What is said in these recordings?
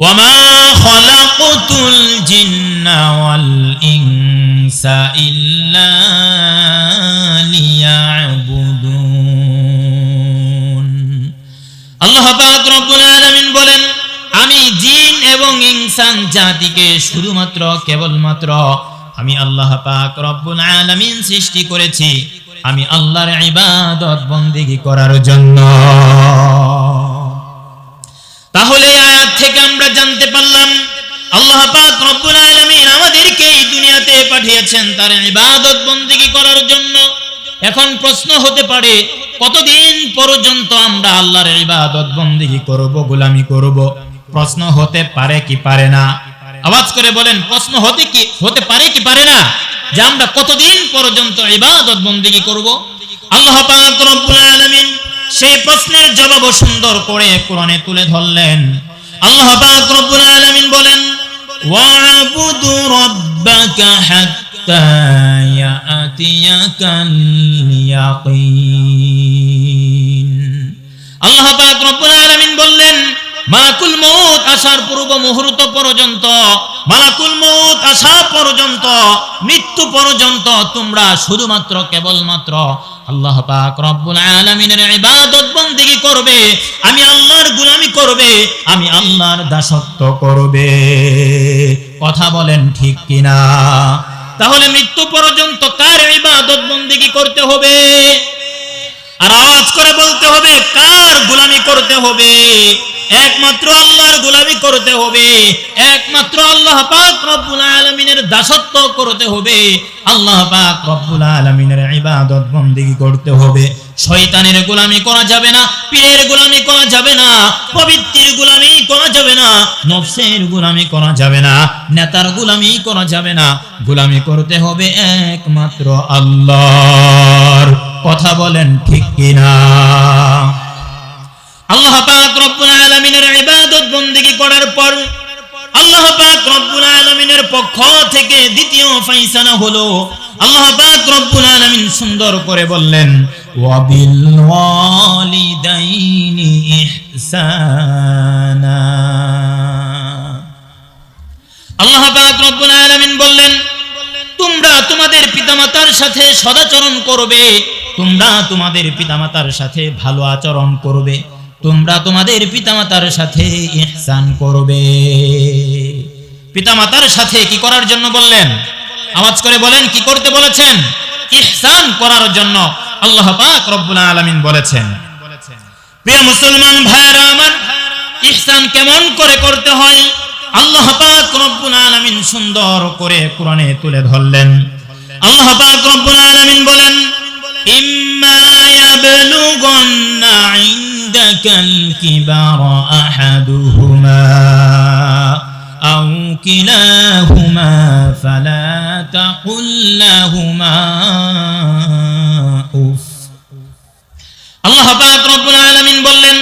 وما خلقت الجن والإنس إلا ليعبدون আল্লাহ পাক রব্বুল আলামিন বলেন আমি জিন এবং ইনসান জাতিকে শুধুমাত্র কেবলমাত্র আমি আল্লাহ পাক রব্বুল আলামিন সৃষ্টি করেছি আমি আল্লাহর ইবাদত বন্দেগী করার জন্য আল্লাহ পাক রব্বুল আলামিন আমাদেরকে এই দুনিয়াতে পাঠিয়েছেন তার ইবাদত বন্দেগী করার জন্য। এখন প্রশ্ন হতে পারে, কতদিন পর্যন্ত আমরা আল্লাহর ইবাদত করব, গোলামি করব? প্রশ্ন হতে পারে কি পারে না? আওয়াজ করে বলেন, প্রশ্ন হতে কি, হতে পারে কি পারে না? যে আমরা কতদিন পর্যন্ত ইবাদত করব? আল্লাহ পাক রব্বুল আলামিন সেই প্রশ্নের জবাব সুন্দর করে কোরআনে তুলে ধরলেন। আল্লাহ পাক রব্বুল আলামিন বলেন ওয়াবুদ রাব্বাকা হাত্তা ইয়াতিয়াকাল ইয়াকিন আল্লাহ পাক রব্বুল আলামিন বললেন, মালাকুল মউত আসার পূর্ব মুহূর্ত পর্যন্ত, মালাকুল মউত আসা পর্যন্ত, মৃত্যু পর্যন্ত তোমরা শুধুমাত্র কেবলমাত্র আল্লাহ পাক রব্বুল আলামিনের ইবাদত বন্দেগী করবে। আমি আল্লাহর গোলামি করবে, আমি আল্লাহর দাসত্ব করবে। কথা বলেন ঠিক কিনা? তাহলে মৃত্যু পর্যন্ত কার ইবাদত বন্দিগি করতে হবে? আর আওয়াজ করে বলতে হবে, কার গুলামি করতে হবে? একমাত্র আল্লাহর গোলামি করতে হবে। একমাত্র আল্লাহ পাক রব্বুল আলামিনের দাসত্ব করতে হবে। আল্লাহ পাক রব্বুল আলামিনের ইবাদত বন্দেগী করতে হবে। শয়তানের গোলামি করা যাবে না, পীরের গোলামি করা যাবে না, পবিত্রের গোলামি করা যাবে না, নফসের গোলামি করা যাবে না, নেতার গোলামি করা যাবে না। গোলামি করতে হবে একমাত্র আল্লাহর। কথা বলেন ঠিক কিনা? আল্লাহ পাক রব্বুল ইবাদত করার পর আল্লাহ পাক রব্বুল পক্ষ থেকে দ্বিতীয় হলো, আল্লাহ পাক রব্বুল আলামিন সুন্দর করে বললেন আল্লাহ পাক রব্বুল বললেন, তোমরা তোমাদের পিতামাতার সাথে সদাচরণ করবে, তোমরা তোমাদের পিতামাতার সাথে ভালো আচরণ করবে। তোমরা তোমাদের পিতামাতার সাথে ইহসান করবে। পিতামাতার সাথে কি করার জন্য বললেন? আওয়াজ করে বলেন, কি করতে বলেছেন? ইহসান করার জন্য আল্লাহ পাক রব্বুল আলামিন বলেছেন। প্রিয় মুসলমান ভাইরা আমার, ইহসান কেমন করে করতে হয়? আল্লাহ পাক রব্বুল আলামিন সুন্দর করে কোরআনে তুলে ধরলেন। আল্লাহ পাক রব্বুল আলামিন বলেন, ইম্মা ইয়াবলুগান্না ইনদাকাল কিবারা আহাদুহুমা أو كلاهما فلا تقل لهما أف আল্লাহ পাক রব্বুল আলামিন বললেন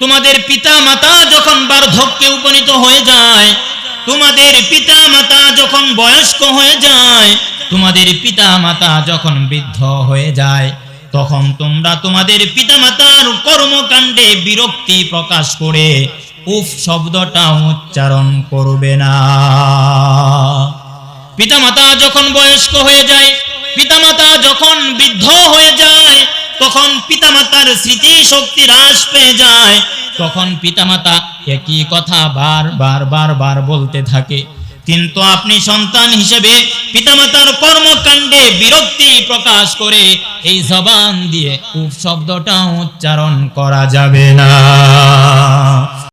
তোমাদের পিতা মাতা যখন বার্ধক্যে উপনীত হয়ে যায় তোমাদের পিতা মাতা যখন বয়স্ক হয়ে যায় তোমাদের পিতা মাতা যখন বৃদ্ধ হয়ে যায় তখন তোমরা তোমাদের পিতা মাতার কর্মকাণ্ডে বিরক্তি প্রকাশ করে উফ শব্দটা উচ্চারণ করবে না। পিতামাতা যখন বয়স্ক হয়ে যায়, পিতামাতা যখন বৃদ্ধ হয়ে যায়, তখন পিতামাতার স্মৃতি শক্তি হ্রাস পেয়ে যায়, তখন পিতামাতা একই কথা বার বার বার বার বলতে থাকে। কিন্তু আপনি সন্তান হিসেবে পিতামাতার কর্মকাণ্ডে বিরক্তি প্রকাশ করে এই জবান দিয়ে উপ শব্দটা উচ্চারণ করা যাবে না।